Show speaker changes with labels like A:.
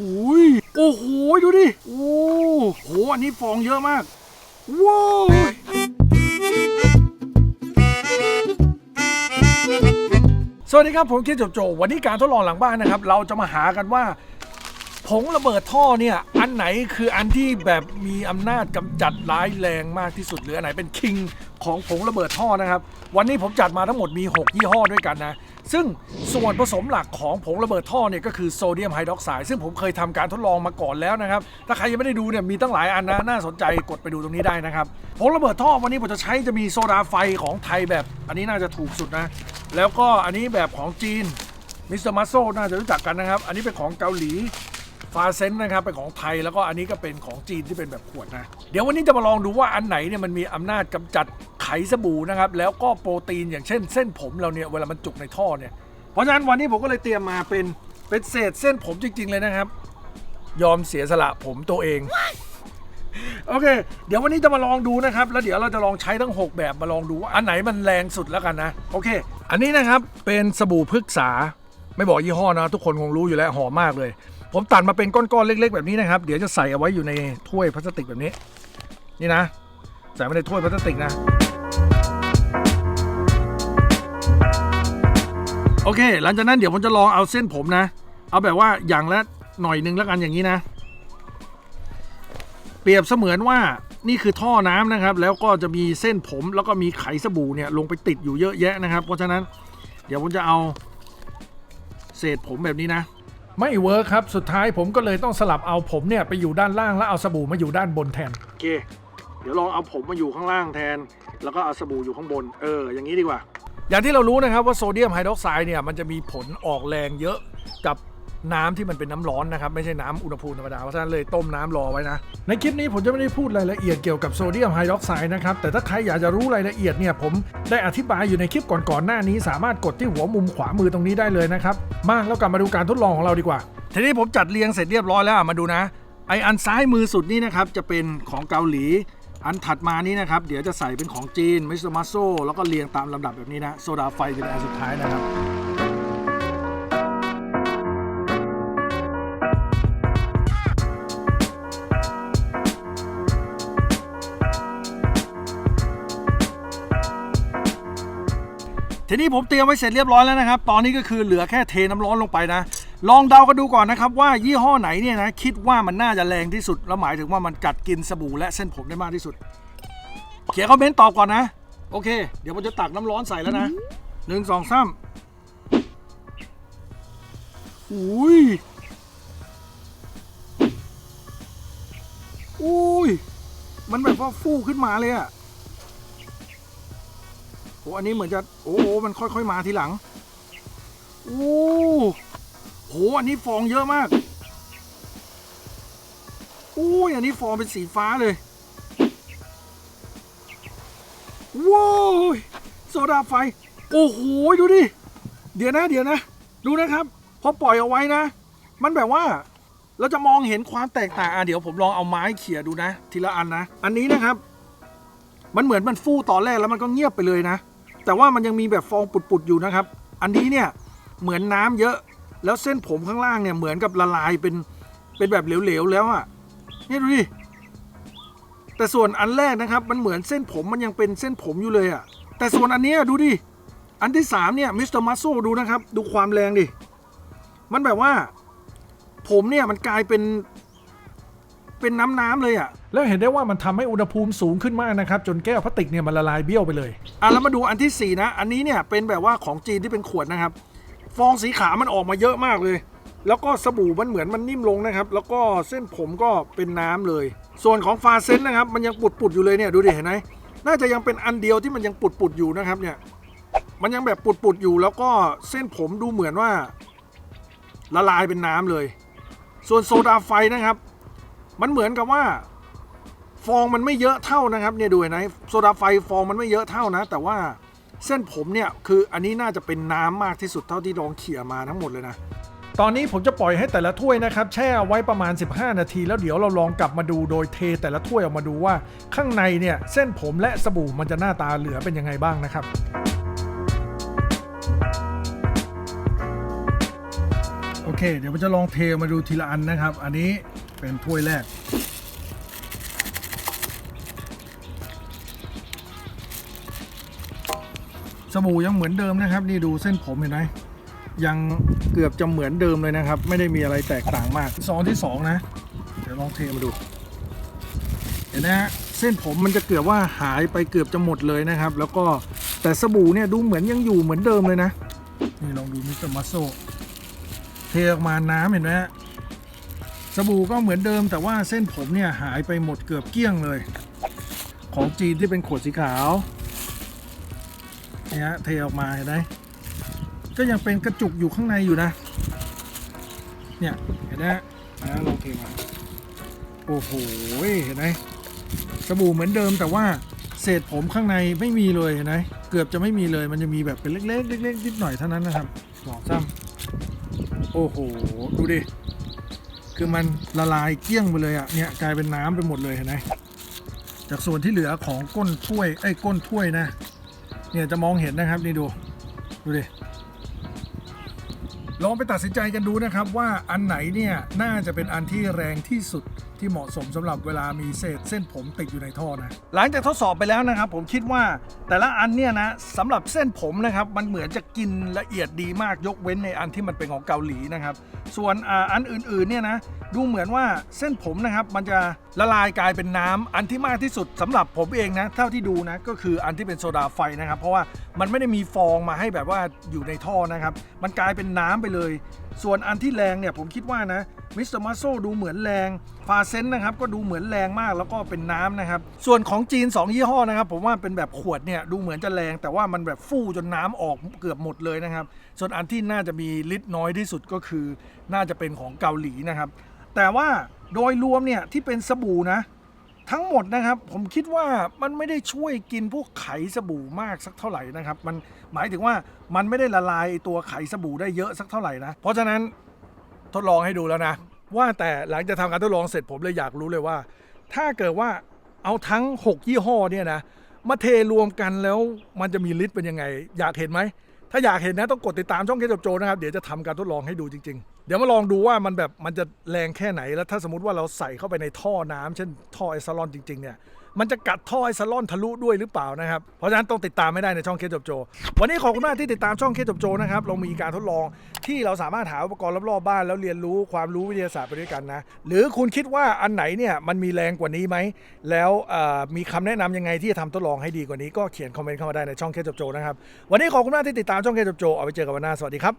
A: อุ้ยโอ้โหดูดิโอ้โหอันนี้ฟองเยอะมากว้าวสวัสดีครับผมคิดจบโจวันนี้การทดลองหลังบ้านนะครับ เราจะมาหากันว่าผงระเบิดท่อเนี่ย อันไหนคืออันที่แบบมีอำนาจกำจัดร้ายแรงมากที่สุดหรืออันไหนเป็นคิงของผงระเบิดท่อนะครับ วันนี้ผมจัดมาทั้งหมดมี 6 ยี่ห้อด้วยกันนะ ซึ่งส่วนผสมหลักของผงระเบิดท่อเนี่ยก็คือโซเดียมไฮดรอกไซด์ซึ่งผมเคยทำการทดลองมาก่อนแล้วนะครับ ถ้าใครยังไม่ได้ดูเนี่ยมีตั้งหลายอันนะน่าสนใจกดไปดูตรงนี้ได้นะครับผงระเบิดท่อวันนี้ผมจะใช้จะมีโซดาไฟของไทยแบบ อันนี้น่าจะถูกสุดนะ แล้วก็อันนี้แบบของจีนมิสเตอร์มัสโซน่าจะรู้จักกันนะครับ อันนี้เป็นของเกาหลี ฟาเซนนะครับเป็นของไทยแล้วก็อันนี้ก็เป็นของจีนที่เป็นแบบขวดนะ เดี๋ยววันนี้จะมาลองดูว่าอันไหนเนี่ยมันมีอำนาจกำจัดไขสบู่นะครับแล้วก็โปรตีนอย่างเช่น เส้นผมเราเนี่ยเวลามันจุกในท่อเนี่ยเพราะฉะนั้นวันนี้ผมก็เลยเตรียมมาเป็นเป็นเศษเส้นผมจริง ๆ เลยนะครับ ยอมเสียสละผมตัวเองโอเค เดี๋ยววันนี้จะมาลองดูนะครับ แล้วเดี๋ยวเราจะลองใช้ทั้ง 6 แบบมาลองดูว่าอันไหนมันแรงสุดแล้วกันนะ โอเค อันนี้นะครับเป็นสบู่พฤกษา ไม่บอกยี่ห้อนะ ทุกคนคงรู้อยู่แล้วหอมมากเลย ผมตัดมาเป็นก้อนๆเล็ก ๆ แบบนี้นะครับ เดี๋ยวจะใส่เอาไว้อยู่ในถ้วยพลาสติกแบบนี้ นี่นะใส่ไว้ในถ้วยพลาสติกนะโอเค หลังจากนั้นเดี๋ยวผมจะลองเอาเส้นผมนะ เอาแบบว่าอย่างละหน่อยนึงแล้วกันอย่างนี้นะ เปรียบเสมือนว่านี่คือท่อน้ำนะครับ แล้วก็จะมีเส้นผมแล้วก็มีไขสบู่เนี่ยลงไปติดอยู่เยอะแยะนะครับ เพราะฉะนั้น เดี๋ยวผมจะเอาเศษผมแบบนี้นะ ไม่เวิร์คครับ สุดท้ายผมก็เลยต้องสลับเอาผมเนี่ยไปอยู่ด้านล่างแล้วเอาสบู่มาอยู่ด้านบนแทน โอเค เดี๋ยวลองเอาผมมาอยู่ข้างล่างแทน แล้วก็เอาสบู่อยู่ข้างบน เออ อย่างนี้ดีกว่า อย่างที่เรารู้นะครับว่าโซเดียมไฮดรอกไซด์เนี่ยมันจะมีผลออกแรงเยอะกับ น้ำที่มันเป็นน้ำร้อนนะครับ ไม่ใช่น้ำอุณหภูมิธรรมดาเพราะฉะนั้นเลยต้มน้ำรอไว้นะ ในคลิปนี้ผมจะไม่ได้พูดรายละเอียดเกี่ยวกับโซเดียมไฮดรอกไซด์นะครับ แต่ถ้าใครอยากจะรู้รายละเอียดเนี่ยผมได้อธิบายอยู่ในคลิปก่อนๆหน้านี้ สามารถกดที่หัวมุมขวามือตรงนี้ได้เลยนะครับมาแล้วกลับมาดูการทดลองของเราดีกว่าทีนี้ผมจัดเรียงเสร็จเรียบร้อยแล้วอะมาดูนะ ไออันซ้ายมือสุดนี่นะครับจะเป็นของเกาหลีอันถัดมานี้นะครับ เดี๋ยวจะใส่เป็นของจีนมิสเตอร์มัสโซแล้วก็เรียงตามลำดับแบบนี้นะ โซดาไฟจะเป็นอันสุดท้ายนะครับ ทีนี้ผมเตรียมไว้เสร็จเรียบร้อยแล้วนะครับ ตอนนี้ก็คือเหลือแค่เทน้ำร้อนลงไปนะ ลองเดากันดูก่อนนะครับว่ายี่ห้อไหนเนี่ยนะคิดว่ามันน่าจะแรงที่สุด แล้วหมายถึงว่ามันกัดกินสบู่และเส้นผมได้มากที่สุด เขียนคอมเมนต์ตอบก่อนนะ โอเค เดี๋ยวผมจะตักน้ำร้อนใส่แล้วนะหนึ่งสองสามอุ้ยอุ้ย มันแบบว่าฟูขึ้นมาเลยอะ อ้อันนี้เหมือนจะโอ้โหมันค่อยๆมาทีหลังโอ้โหอันนี้ฟองเยอะมากโอ้ยอันนี้ฟองเป็นสีฟ้าเลยว้าวโซดาไฟ โอ้โหดูดิ เดี๋ยวนะเดี๋ยวนะ ดูนะครับ พอปล่อยเอาไว้นะ มันแบบว่าเราจะมองเห็นความแตกต่างอะเดี๋ยวผมลองเอาไม้เขี่ยดูนะ ทีละอันนะ อันนี้นะครับ มันเหมือนมันฟูตอนแรกแล้วมันก็เงียบไปเลยนะ แต่ว่ามันยังมีแบบฟองปุดๆอยู่นะครับ อันนี้เนี่ยเหมือนน้ำเยอะ แล้วเส้นผมข้างล่างเนี่ยเหมือนกับละลายเป็นเป็นแบบเหลวๆแล้วอะ่ะนี่ดูดิแต่ส่วนอันแรกนะครับ มันเหมือนเส้นผมมันยังเป็นเส้นผมอยู่เลยอะ่ะ แต่ส่วนอันนี้ดูดิอันที่สามเนี่ยมิสเตอร์มัสโซดูนะครับ ดูความแรงดิ มันแบบว่า ผมเนี่ยมันกลายเป็น เป็นน้ำน้ำๆเลยอะ่ะแล้วเห็นได้ว่ามันทำให้อุณหภูมิสูงขึ้นมากนะครับ จนแก้วพลาสติกเนี่ยมันละลายเบี้ยวไปเลยอะแล้วมาดูอันที่ 4 นะ อันนี้เนี่ยเป็นแบบว่าของจีนที่เป็นขวดนะครับ ฟองสีขาวมันออกมาเยอะมากเลย แล้วก็สบู่มันเหมือนมันนิ่มลงนะครับ แล้วก็เส้นผมก็เป็นน้ำเลย ส่วนของฟาเซนนะครับ มันยังปุดๆอยู่เลยเนี่ยดูดิเห็นไหมน่าจะยังเป็นอันเดียวที่มันยังปุดๆอยู่นะครับเนี่ยมันยังแบบปุดๆอยู่แล้วก็เส้นผมดูเหมือนว่า ละลายเป็นน้ำเลย ส่วนโซดาไฟนะครับ มันเหมือนกับว่า ฟองมันไม่เยอะเท่านะครับเนี่ยดูเห็นไหมโซดาไฟฟองมันไม่เยอะเท่านะ แต่ว่าเส้นผมเนี่ยคืออันนี้น่าจะเป็นน้ำมากที่สุดเท่าที่ลองเขี่ยมาทั้งหมดเลยนะตอนนี้ผมจะปล่อยให้แต่ละถ้วยนะครับ แช่ไว้ประมาณ 15 นาที แล้วเดี๋ยวเราลองกลับมาดูโดยเทแต่ละถ้วยออกมาดูว่า ข้างในเนี่ยเส้นผมและสบู่มันจะหน้าตาเหลือเป็นยังไงบ้างนะครับโอเค เดี๋ยวมันจะลองเทมาดูทีละอันนะครับ อันนี้ เป็นถ้วยแรก สบู่ยังเหมือนเดิมนะครับ นี่ดูเส้นผมเห็นไหมยังเกือบจะเหมือนเดิมเลยนะครับ ไม่ได้มีอะไรแตกต่างมากซองที่สองนะ เดี๋ยวลองเทมาดู เห็นนะฮะเส้นผมมันจะเกือบว่าหายไปเกือบจะหมดเลยนะครับ แล้วก็แต่สบู่เนี่ยดูเหมือนยังอยู่เหมือนเดิมเลยนะ นี่ลองดูมิสเตอร์มัสโซเทออกมาน้ำเห็นไหมฮะ สบู่ก็เหมือนเดิมแต่ว่าเส้นผมเนี่ยหายไปหมดเกือบเกลี้ยงเลย ของจีนที่เป็นขวดสีขาวเนี่ยฮะเทออกมาเห็นไหมก็ยังเป็นกระจุกอยู่ข้างในอยู่นะ เนี่ยเห็นไหมฮะลองเทมาโอ้โหเห็นไหมสบู่เหมือนเดิมแต่ว่าเศษผมข้างในไม่มีเลยเห็นไหมเกือบจะไม่มีเลยมันจะมีแบบเป็นเล็กๆเล็กๆนิดหน่อยเท่านั้นนะครับสองซ้ำโอ้โห ดูดิ คือมันละลายเกลี้ยงไปเลยอะเนี่ยกลายเป็นน้ำไปหมดเลยเห็นไหมจากส่วนที่เหลือของก้นถ้วยไอ้ก้นถ้วยนะ เนี่ยจะมองเห็นนะครับนี่ดูดูดิ ลองไปตัดสินใจกันดูนะครับว่าอันไหนเนี่ยน่าจะเป็นอันที่แรงที่สุดที่เหมาะสมสำหรับเวลามีเศษเส้นผมติดอยู่ในท่อนะหลังจากทดสอบไปแล้วนะครับ ผมคิดว่าแต่ละอันเนี่ยนะสำหรับเส้นผมนะครับมันเหมือนจะกินละเอียดดีมากยกเว้นในอันที่มันเป็นของเกาหลีนะครับ ส่วนอันอื่นๆเนี่ยนะดูเหมือนว่าเส้นผมนะครับมันจะละลายกลายเป็นน้ำอันที่มากที่สุดสำหรับผมเองนะเท่าที่ดูนะก็คืออันที่เป็นโซดาไฟนะครับ เพราะว่ามันไม่ได้มีฟองมาให้แบบว่าอยู่ในท่อนะครับ มันกลายเป็นน้ำไปเลย ส่วนอันที่แรงเนี่ยผมคิดว่านะมิสเตอร์มัสโซดูเหมือนแรงฟาเซนนะครับก็ดูเหมือนแรงมากแล้วก็เป็นน้ำนะครับ ส่วนของจีน 2 ยี่ห้อนะครับ ผมว่าเป็นแบบขวดเนี่ยดูเหมือนจะแรง แต่ว่ามันแบบฟู่จนน้ำออกเกือบหมดเลยนะครับ ส่วนอันที่น่าจะมีลิตรน้อยที่สุดก็คือ น่าจะเป็นของเกาหลีนะครับ แต่ว่าโดยรวมเนี่ยที่เป็นสบู่นะ ทั้งหมดนะครับผมคิดว่ามันไม่ได้ช่วยกินพวกไขสบู่มากสักเท่าไหร่นะครับ มันหมายถึงว่ามันไม่ได้ละลายตัวไขสบู่ได้เยอะสักเท่าไหร่นะ เพราะฉะนั้นทดลองให้ดูแล้วนะ ว่าแต่หลังจากทำการทดลองเสร็จผมเลยอยากรู้เลยว่า ถ้าเกิดว่าเอาทั้ง 6 ยี่ห้อเนี่ยนะมาเทรวมกันแล้วมันจะมีฤทธิ์เป็นยังไง อยากเห็นไหมถ้าอยากเห็นนะต้องกดติดตามช่องเคสจบโจนะครับเดี๋ยวจะทำการทดลองให้ดูจริง ๆ เดี๋ยวมาลองดูว่ามันแบบมันจะแรงแค่ไหนแล้วถ้าสมมติว่าเราใส่เข้าไปในท่อน้ำเช่นท่อไอซาลอนจริงๆเนี่ยมันจะกัดท่อไอซาลอนทะลุด้วยหรือเปล่านะครับ เพราะฉะนั้นต้องติดตามไม่ได้ในช่องเคสจบโจ วันนี้ขอบคุณมากที่ติดตามช่องเคสจบโจนะครับเรามีการทดลองที่เราสามารถหาอุปกรณ์รอบๆบ้าน แล้วเรียนรู้ความรู้วิทยาศาสตร์ไปด้วยกันนะหรือคุณคิดว่าอันไหนเนี่ยมันมีแรงกว่านี้ไหมแล้วมีคำแนะนำยังไงที่จะทำทดลองให้ดีกว่านี้ก็เขียนคอมเมนต์เข้ามาได้ในช่องเคสจบโจนะครับวันนี้ขอบคุณมากที่ติดตามช่องเคสจบโจเอาไปเจอกันวันหน้าสวัสดีครับ